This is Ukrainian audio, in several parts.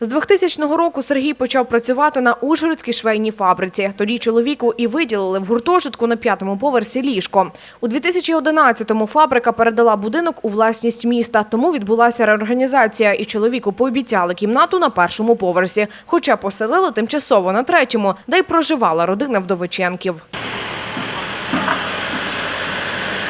З 2000 року Сергій почав працювати на Ужгородській швейній фабриці. Тоді чоловіку і виділили в гуртожитку на п'ятому поверсі ліжко. У 2011-му фабрика передала будинок у власність міста, тому відбулася реорганізація, і чоловіку пообіцяли кімнату на першому поверсі, хоча поселили тимчасово на третьому, де й проживала родина Вдовиченків.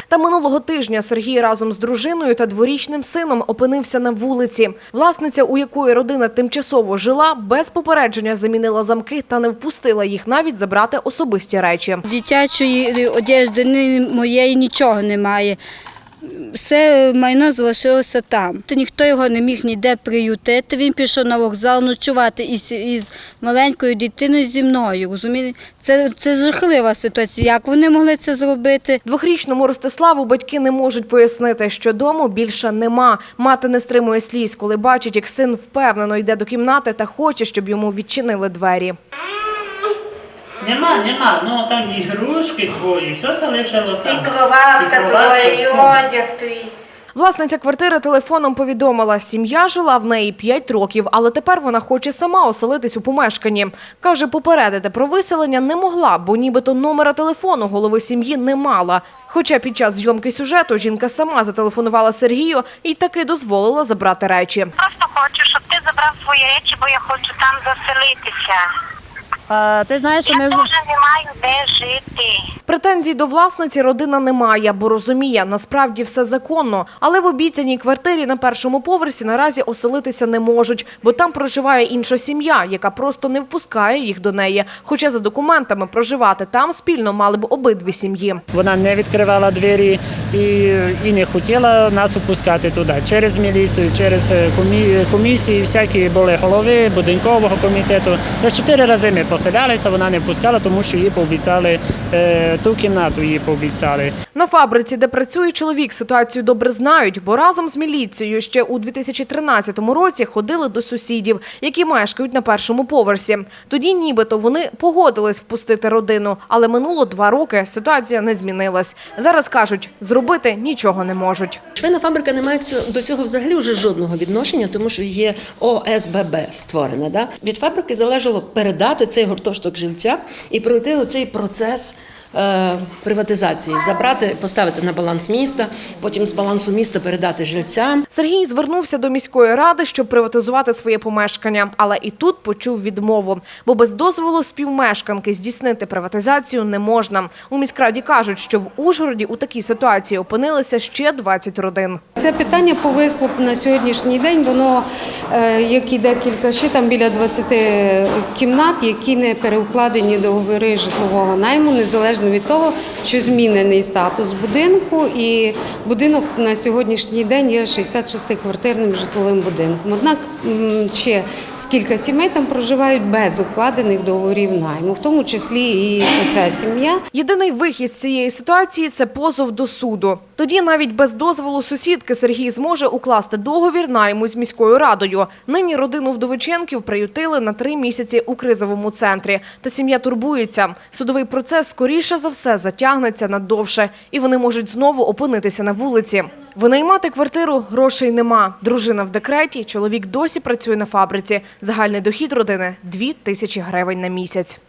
Та минулого тижня Сергій разом з дружиною та дворічним сином опинився на вулиці. Власниця, у якої родина тимчасово жила, без попередження замінила замки та не впустила їх навіть забрати особисті речі. Дитячої одежди моєї нічого немає. Все майно залишилося там. То ніхто його не міг ніде приютити. Він пішов на вокзал ночувати із, із маленькою дитиною зі мною. Розумієте? Це, це жахлива ситуація. Як вони могли це зробити? Двохрічному Ростиславу батьки не можуть пояснити, що дому більше нема. Мати не стримує сліз, коли бачить, як син впевнено йде до кімнати та хоче, щоб йому відчинили двері. Нема, нема. Ну там ігрушки твої, все залишило там. І кроватка твоя, і одяг твій. Власниця квартири телефоном повідомила, сім'я жила в неї 5 років, але тепер вона хоче сама оселитись у помешканні. Каже, попередити про виселення не могла, бо нібито номера телефону голови сім'ї не мала. Хоча під час зйомки сюжету жінка сама зателефонувала Сергію і таки дозволила забрати речі. Просто хочу, щоб ти забрав свої речі, бо я хочу там заселитися. А, ти знаєш, що Я ми вже дуже не маю де жити. Претензій до власниці родина не має, бо розуміє, насправді все законно. Але в обіцяній квартирі на першому поверсі наразі оселитися не можуть, бо там проживає інша сім'я, яка просто не впускає їх до неї. Хоча за документами проживати там спільно мали б обидві сім'ї. Вона не відкривала двері і, і не хотіла нас опускати туди. Через міліцію, через е, комісії, всякі були голови будинкового комітету. Десь чотири рази ми поселялися, вона не пускала, тому що їй пообіцяли е, ту кімнату, їй пообіцяли. На фабриці, де працює чоловік, ситуацію добре знають, бо разом з міліцією ще у 2013 році ходили до сусідів, які мешкають на першому поверсі. Тоді нібито вони погодились впустити родину, але минуло два роки, ситуація не змінилась. Зараз кажуть, зробити нічого не можуть. Швейна фабрика не має до цього взагалі вже жодного відношення, тому що є ОСББ створена. Да? Від фабрики залежало передати цей гуртожиток живця і пройти оцей процес. Е, Приватизації забрати, поставити на баланс міста, потім з балансу міста передати жильцям. Сергій звернувся до міської ради, щоб приватизувати своє помешкання, але і тут почув відмову, бо без дозволу співмешканки здійснити приватизацію не можна. У міськраді кажуть, що в Ужгороді у такій ситуації опинилися ще 20 родин. Це питання повисло на сьогоднішній день. Воно е, як і декілька ще там біля 20 кімнат, які не переукладені договори житлового найму, незалежно від того, що змінений статус будинку. І будинок на сьогоднішній день є 66-квартирним житловим будинком. Однак ще скільки сімей там проживають без укладених договорів найму, в тому числі і оця сім'я. Єдиний вихід з цієї ситуації це позов до суду. Тоді навіть без дозволу сусідки Сергій зможе укласти договір найму з міською радою. Нині родину вдовиченків приютили на три місяці у кризовому центрі. Та сім'я турбується. Судовий процес скоріше за все затягнеться надовше, і вони можуть знову опинитися на вулиці. Винаймати квартиру грошей нема. Дружина в декреті, чоловік досі працює на фабриці. Загальний дохід родини – дві тисячі гривень на місяць.